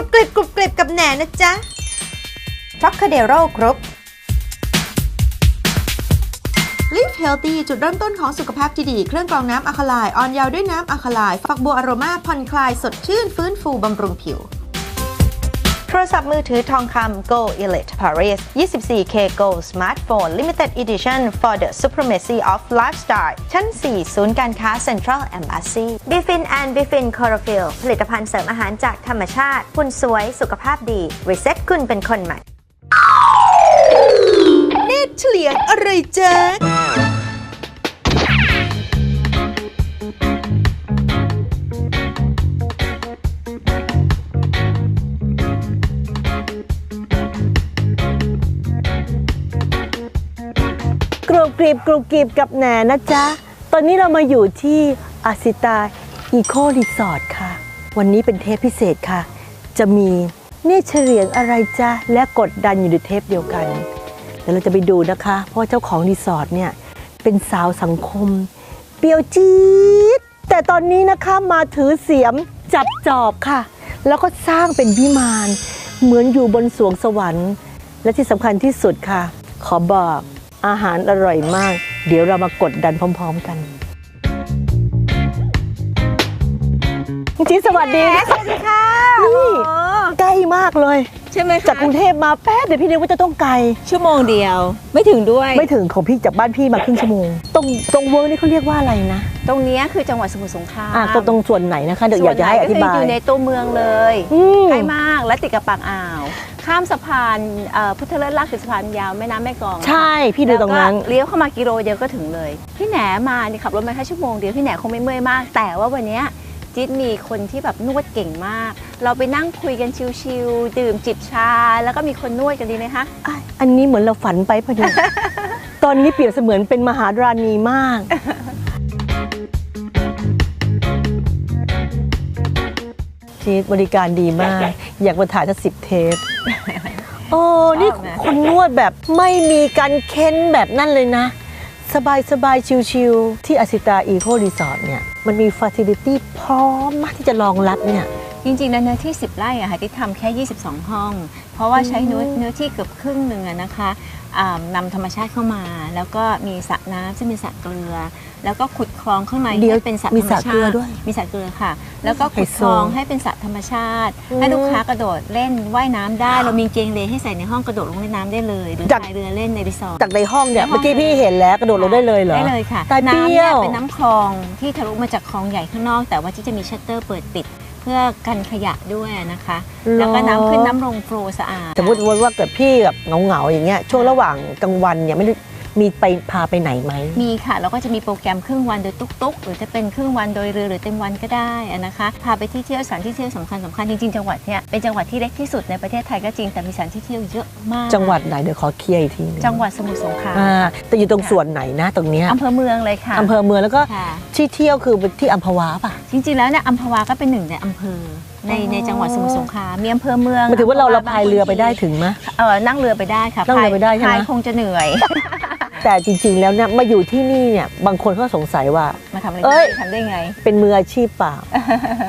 รุบกริบกรุบกริบกับแหนนะจ๊ะช็อกคาเดโร่ครบ Live Healthy จุดเริ่มต้นของสุขภาพที่ดี เครื่องกรองน้ำอะคาไลายออนยาวด้วยน้ำอะคาไลายฝักบัวอโรมาผ่อนคลายสดชื่นฟื้นฟูบำรุงผิว โทรศัพท์มือถือทองคำ Go Elite Paris 24K Gold Smartphone Limited Edition for the Supremacy of Lifestyle ชั้น 4 ศูนย์การค้า Central Embassy Bifin and Bifin Chlorophyll ผลิตภัณฑ์เสริมอาหารจากธรรมชาติ คุณสวยสุขภาพดี Reset คุณเป็นคนใหม่ เนตรเฉลียงอะไรแจ๊ะก กริบกรุบกริบกับแหนนะจ๊ะ ตอนนี้เรามาอยู่ที่อาซิตาอีโครีสอร์ทค่ะ วันนี้เป็นเทปพิเศษค่ะ จะมีเนเฉลียงอะไรจ๊ะ และกดดันอยู่ในเทปเดียวกันเดี๋ยวเราจะไปดูนะคะ เพราะเจ้าของรีสอร์ทเนี่ยเป็นสาวสังคม เปรียวจี๊ดแต่ตอนนี้นะคะมาถือเสียมจับจอบค่ะ แล้วก็สร้างเป็นวิมาน เหมือนอยู่บนสวงสวรรค์ และที่สำคัญที่สุดค่ะ ขอบอก อาหารอร่อยมาก เดี๋ยวเรามากดดันพร้อม ๆ กันจีสวัสดีสวัสดีค่ะนี่ใกล้มากเลย ใช่ไหมคะจากกรุงเทพมาแป๊บเดี๋ยวพี่นึกว่าจะต้องไกล ชั่วโมงเดียว ไม่ถึงด้วย ไม่ถึงของพี่จากบ้านพี่มาครึ่งชั่วโมง ตรงตรงเวิร์กนี่เขาเรียกว่าอะไรนะ ตรงเนี้ยคือจังหวัดสมุทรสงครามอะตรงตรงส่วนไหนนะคะเดี๋ยวอยากจะให้อธิบายส่วนไหนก็คืออยู่ในตัวเมืองเลยอืมใกล้มากและติดกับปากอ่าว ข้ามสะพานเอ่อพุทธเลิศลากคือสะพานยาวแม่น้ำแม่กลองใช่พี่ดูตรงนั้น แล้วก็เลี้ยวเข้ามากิโลเดียวก็ถึงเลย พี่แหนมานี่ขับรถมาแค่ชั่วโมงเดียวพี่แหนคงไม่เมื่อยมาก แต่ว่าวันเนี้ยจิ๊ดมีคนที่แบบนวดเก่งมาก เราไปนั่งคุยกันชิวๆดื่มจิบชา แล้วก็มีคนนวดกันดีไหมคะอะอันนี้เหมือนเราฝันไปพอดี ตอนนี้เปรียบเสมือนเป็นมหาราณีมากชีสบริการดีมาก อยากมาถ่ายสักสิบเทป โอ้นี่ชอบนะคนนวดแบบไม่มีการเค้นแบบนั่นเลยนะ สบายสบายๆชิวๆที่อาซิตาอีโครีสอร์ทเนี่ย มันมีฟ a ซิลิตี้พร้อมมากที่จะรองรับเนี่ย จริงๆแล้วเนื้อที่ 10 ไร่อะค่ะที่ทำแค่ 22 ห้อง เพราะว่าใช้เนื้อเนื้อที่เกือบครึ่งหนึ่งอะนะคะอ่า นำธรรมชาติเข้ามา แล้วก็มีสระน้ำซึ่งเป็นสระเกลือ แล้วก็ขุดคลองข้างในเดี๋ยวให้เป็นสระธรมีรมสระชาเกลือติด้วยมีสระเกลือค่ะ แล้วก็ขุดไฮโซคลองให้เป็นสระธรรมชาติอืมให้ลูกค้ากระโดดเล่นว่ายน้ำได้ เรามีเกงเลให้ใส่ในห้องกระโดดลงในน้ำได้เลยหรือจาก พายเรือเล่นในรีสอร์ท จากในห้องเนี่ย ในห้อง เมื่อกี้พี่เห็นแล้วกระโดดลงได้เลยเหรอ ได้เลยค่ะ ตายเปน้ำรี้เนี่ยยว เป็นน้ำคลองที่ทะลุมาจากคลองใหญ่ข้างนอก แต่ว่าที่จะมีชัตเตอร์เปิดปิด เพื่อกันขยะด้วยนะคะ แล้วก็น้ำขึ้นน้ำลงโฟลว์สะอาด สมมติว่าเกิดพี่แบบเหงาๆอย่างเงี้ยช่วงระหว่างกลางวันเนี่ยไม่รู้ มีไปพาไปไหนไหม มีค่ะแล้วก็จะมีโปรแกรมครึ่งวันโดยตุ๊กๆ หรือจะเป็นครึ่งวันโดยเรือหรือเต็มวันก็ได้อะนะคะพาไปที่เที่ยวสถานที่เที่ยวสำคัญสำคัญจริงๆจังหวัดเนี่ยเป็นจังหวัดที่เล็กที่สุดในประเทศไทยก็จริงแต่มีสถานที่เที่ยวเยอะมาก จังหวัดไหนเดี๋ยวขอเคลียร์อีกทีนึงจังหวัดสมุทรสงครามอ่าแต่อยู่ตรงส่วนไหนนะตรงเนี้ยอำเภอเมืองเลยค่ะอำเภอเมืองแล้วก็ค่ะ ที่เที่ยวคือที่อัมพวาป่ะ จริงๆ แล้วเนี่ยอัมพวาก็เป็นหนึ่งในอำเภอในอ๋อในจังหวัดสมุทรสงครามมีอำเภอเมืองหมายถึงว่าเราเราำภพายเรือไปได้ถึงไหม เออนั่งเรือไปได้ค่ะนั่งเรือไปได้ใช่ไหม พายคงจะเหนื่อย แต่จริงๆแล้วเนี่ยมาอยู่ที่นี่เนี่ยบางคนเขาสงสัยว่า มาทำอะไรเอ้ย ทำได้ไง เป็นมืออาชีพเปล่า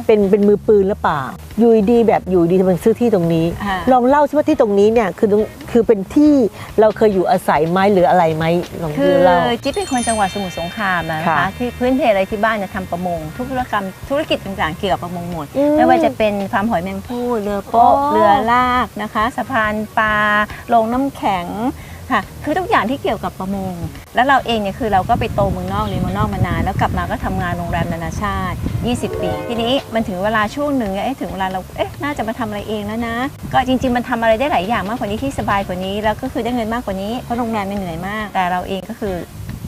เป็นเป็นมือปืนหรือเปล่าอยู่ดีๆแบบอยู่ดีทำไมซื้อที่ตรงนี้ อ่า ลองเล่าสิว่าที่ตรงนี้เนี่ยคือตรงคือเป็นที่เราเคยอยู่อาศัยไหมหรืออะไรไหมลองคือเล่า จิ๊บเป็นคนจังหวัดสมุทรสงครามนะค่ะ คะที่พื้นเพอะไรที่บ้านจะทำประมง ทุกธุรกรรมธุรกิจต่างๆ เกี่ยวกับประมงหมด อืมไม่ว่าจะเป็นฟาร์มหอยแมงผู้เรือโป๊ะอ๋อเรือลากนะคะ สะพานปลาโรงน้ำแข็ง ค่ะ คือทุกอย่างที่เกี่ยวกับประมง แล้วเราเองเนี่ยคือเราก็ไปโตเมืองนอกเรียนเมืองนอกมานาน แล้วกลับมาก็ทำงานโรงแรมนานาชาติ 20 ปี ทีนี้มันถึงเวลาช่วงหนึ่งเอ๊ะถึงเวลาเราเอ๊ะน่าจะมาทำอะไรเองแล้วนะ ก็จริง ๆ มันทำอะไรได้หลายอย่างมากกว่านี้ที่สบายกว่านี้ แล้วก็คือได้เงินมากกว่านี้เพราะโรงแรมมันเหนื่อยมาก แต่เราเองก็คือ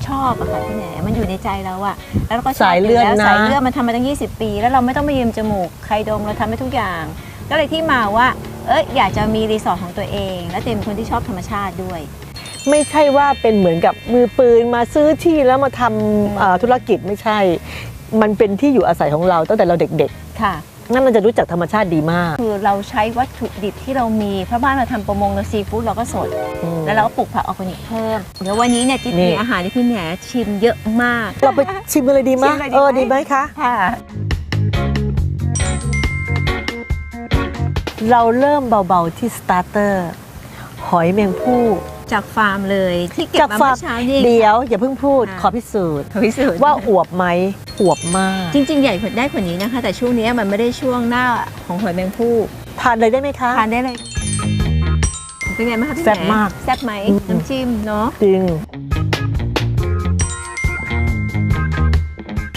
ชอบอะค่ะพี่แหนมันอยู่ในใจเราอะแล้วเราก็ชบสายเลือดแล้วนะสายเลือดมันทำมาตั้ง 20 ปี แล้วเราไม่ต้องไปยืมจมูกใครดมเราทำได้ทุกอย่าง ก็เลยที่มาว่าเอ้ยอยากจะมีรีสอร์ทของตัวเอง และเต็มคนที่ชอบธรรมชาติด้วย ไม่ใช่ว่าเป็นเหมือนกับมือปืนมาซื้อที่แล้วมาทำเอ่อธุรกิจไม่ใช่ มันเป็นที่อยู่อาศัยของเราตั้งแต่เราเด็กค่ะ ๆ นั่นมันจะรู้จักธรรมชาติดีมาก คือเราใช้วัตถุดิบที่เรามีเพราะบ้านเราทำประมงเราซีฟู้ดเราก็สดอืมแล้วเราก็ปลูกผักออร์แกนิกเพิ่ม เดี๋ยววันนี้เนี่ยจิ๊บนี่ มีอาหารที่พี่แหนชิมเยอะมาก เราไปชิมกันเลยดีไหมชิมเลยดีไหม เออดีไหมคะ ค่ะ เราเริ่มเบาๆที่สตาร์เตอร์ หอยแมงผู้ จากฟาร์มเลยที่เก็บจากมาฟาเมื่ร์มอเช้านี่เดี๋ยวอย่าเพิ่งพูดค่ะขอพิสูจน์ขอพิสูจน์ว่าอวบไหมอวบมาก จริง ๆ ใหญ่กว่าได้กว่านี้นะคะ แต่ช่วงนี้มันไม่ได้ช่วงหน้าของหอยแมงผู้ทานเลยได้ไหมคะทานได้เลยเป็นไงบ้างคะพี่แซ่บหนมากแซ่บไหมอืมน้ำจิ้มเนาะจริง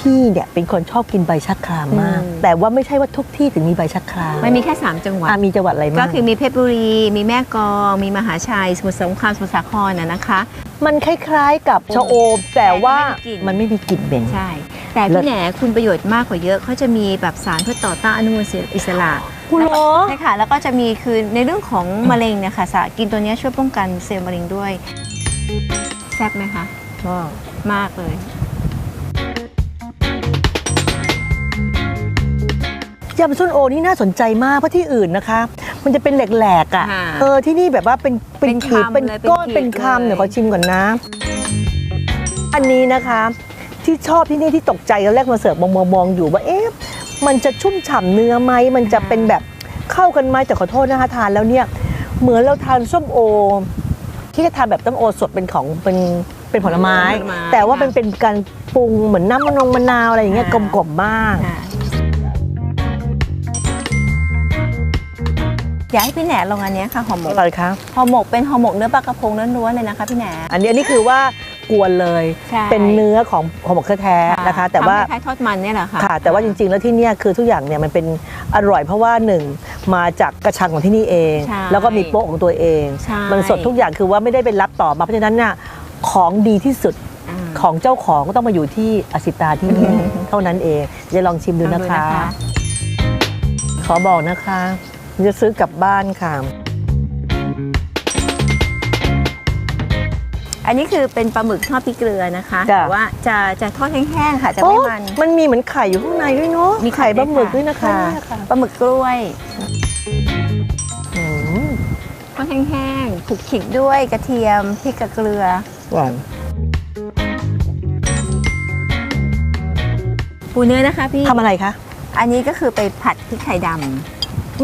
พี่เนี่ยเป็นคนชอบกินใบชะครามมาก แต่ว่าไม่ใช่ว่าทุกที่ถึงมีใบชะครามมันมีแค่ 3 จังหวัดอะมีจังหวัดอะไรก็บ้างคือมีเพชรบุรี มีแม่กลอง มีมหาชัยสมุทรสงครามสมุทรสาครนะนะคะ มันคล้ายๆกับชะโอม แต่ว่าแต่มันไม่มีกลิ่นเหม็นใช่ แต่เลิพี่ศแหนคุณประโยชน์มากกว่าเยอะเขาจะมีแบบสารเพื่อต่อต้านอนุมูลอิสระคุณเหรอใช่ค่ะ แล้วก็จะมีคือในเรื่องของมะเร็งเนะคะสารกินตัวเนี้ยช่วยป้องกันเซลล์มะเร็งด้วยแซ่บไหมคะมากเลย ยำส้นโอนี่น่าสนใจมากเพราะที่อื่นนะคะ มันจะเป็นแหลกๆอะค่ะเออที่นี่แบบว่าเป็นเป็นเป็นขีดคำเป็นเลยเป็นก้อนขีดเป็นคำเลยเดี๋ยวขอชิมก่อนนะ อันนี้นะคะ ที่ชอบที่นี่ที่ตกใจตอนแรกมาเสิร์ฟมองมองมองอยู่ว่าเอ๊ะมันจะชุ่มฉ่ำเนื้อไหมมันจะเป็นแบบเข้ากันไหมแต่ขอโทษนะคะทานแล้วเนี่ยเหมือนเราทานส้มโอ ที่จะทานแบบต้มโอสดเป็นของเป็นเป็นผลไม้ผลไม้แต่ว่าค่ะเป็นเป็นการปรุงเหมือนน้ำมะนงมะนาวอะไรอย่างเงี้ยค่ะกลมๆมาก อยากให้พี่แหนลองอันเนี้ยค่ะห่อหมกอะไรคะห่อหมกเป็นห่อหมกเนื้อปลากระพงล้วนๆเลยนะคะพี่แหนอันนี้อันนี้คือว่ากวนเลยใช่เป็นเนื้อของห่อหมกแท้ๆนะคะ แต่ว่าทำคล้ายๆทอดมันเนี่ยแหละค่ะค่ะ แต่ว่าจริง ๆ แล้วที่เนี่ยคือทุกอย่างเนี่ยมันเป็นอร่อยเพราะว่าหนึ่งมาจากกระชังของที่นี่เองใช่แล้วก็มีโป๊ะของตัวเองใช่มันสดทุกอย่างคือว่าไม่ได้เป็นรับต่อมาเพราะฉะนั้นเนี่ยของดีที่สุดอ่าของเจ้าของก็ต้องมาอยู่ที่อสิตาที่นี่เท่านั้นเองจะลองชิมดูลองนะดูคะนะคะ ขอบอกนะคะ จะซื้อกลับบ้านค่ะ อันนี้คือเป็นปลาหมึกทอดพริกเกลือนะคะจ้ะ แต่ว่าจะจะทอดแห้งๆค่ะ จะโอ้ไม่มันมันมีเหมือนไข่อยู่ข้างในด้วยเนาะมีไข่ไข่ปลาหมึกด้ด้ววยยนะนะคะคะปลาหมึกกล้วยอืมทอดแห้งๆคลุกขิกด้วยกระเทียมพริกกับเกลือ หวานปูเนื้อนะคะพี่ ทำอะไรคะ อันนี้ก็คือไปผัดพริกไทยดำอืม น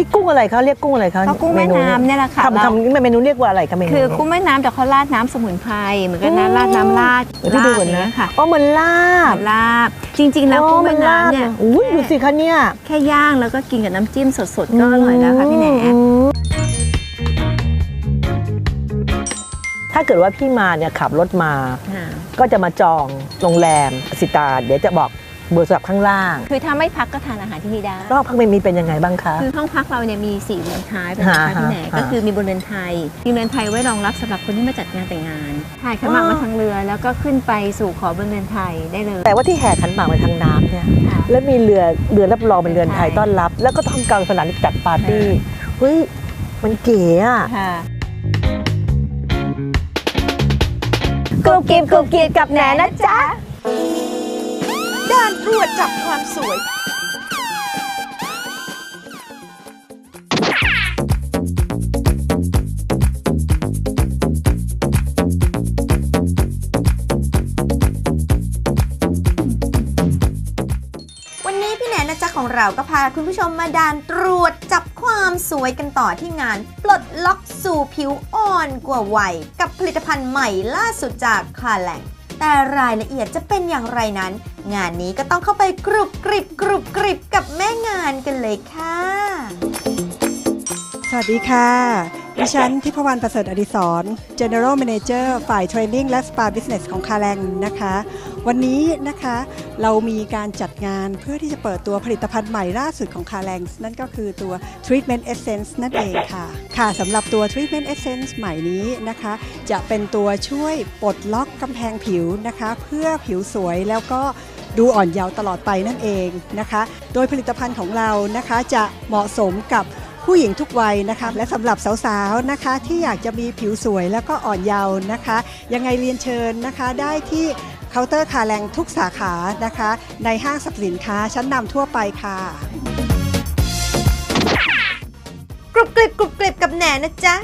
ี่กุ้งอะไรคะเรียกกุ้งอะไรคะก็กุ้งแม่น้ำเนี่ยแหละค่ะทำเราทำเมนูเรียกว่าอะไรคะเมนูคือกุ้งแม่น้ำแต่เขาราดน้ำสมุนไพรเหมือนกันนะราดน้ำราดเดี๋ยวพี่ดูก่อนนะราดเยค่ะอ๋อเหมือนลาบลาบ จริง ๆ แล้วกุ้งแม่น้ำเนี่ยอ๋อมัลาบอุ้ยดูสิคะเนี่ยแค่ย่างแล้วก็กินกับน้ำจิ้มสดๆก็อร่อยแล้วค่ะพี่แหน ถ้าเกิดว่าพี่มาเนี่ยขับรถมาค่ะก็จะมาจองโรงแรมสิตาเดี๋ยวจะบอกเบอร์โทรศัพท์ข้างล่าง คือถ้าไม่พักก็ทานอาหารที่นี่ได้รอบพักเป็นมีเป็นยังไงบ้างคะ คือห้องพักเราเนี่ยมี4เรือนท้ายเป็นนะคะฮะพี่แหนฮะก็คือมีบนเรือนไทย มีเรือนไทยไว้รองรับสำหรับคนที่มาจัดงานแต่งงานถ่ายขันหมากอ๋อมาทางเรือแล้วก็ขึ้นไปสู่ขอบนเรือนไทยได้เลย แต่ว่าที่แห่ขันหมากมาทางน้ำเนี่ยค่ะแล้วมีเรือเรือรับรองเป็นเรือนไทยใช่ต้อนรับ แล้วก็ทำกลางสนามจัดปาร์ตี้ เฮ้ย มันเก๋อะ รุบกริบกรุบกริบกับแหนนะจ๊ะด่านตรวจจับความสวย วันนี้พี่แหนนะจ๊ะของเราก็พาคุณผู้ชมมาด่านตรวจจับ ความสวยกันต่อที่งาน ปลดล็อกสู่ผิวอ่อนกว่าวัย กับผลิตภัณฑ์ใหม่ล่าสุดจากคาแลงแต่รายละเอียดจะเป็นอย่างไรนั้น งานนี้ก็ต้องเข้าไปกรุบกริบกรุบกริบกับแม่งานกันเลยค่ะ สวัสดีค่ะ ดิฉันทิพวรรณประเสริฐอดิศร General Manager ฝ่ายเทรนนิ่งและ Spa Business ของคาแรงนะคะ วันนี้นะคะเรามีการจัดงานเพื่อที่จะเปิดตัวผลิตภัณฑ์ใหม่ล่าสุดของคาแรงนั่นก็คือตัว Treatment Essence นั่นเองค่ะ ค่ะสำหรับตัว Treatment Essence ใหม่นี้นะคะ จะเป็นตัวช่วยปลดล็อกกำแพงผิวนะคะ เพื่อผิวสวยแล้วก็ดูอ่อนเยาว์ตลอดไปนั่นเองนะคะ โดยผลิตภัณฑ์ของเรานะคะจะเหมาะสมกับ ผู้หญิงทุกวัยนะคะและสำหรับสาวๆนะคะ ที่อยากจะมีผิวสวยแล้วก็อ่อนเยาว์นะคะ ยังไงเรียนเชิญนะคะ ได้ที่เคาน์เตอร์คาแรงทุกสาขานะคะ ในห้างสรรพสินค้าชั้นนำทั่วไปค่ะ กรุบกริบกรุบกริบกับแหนนะจ๊ะ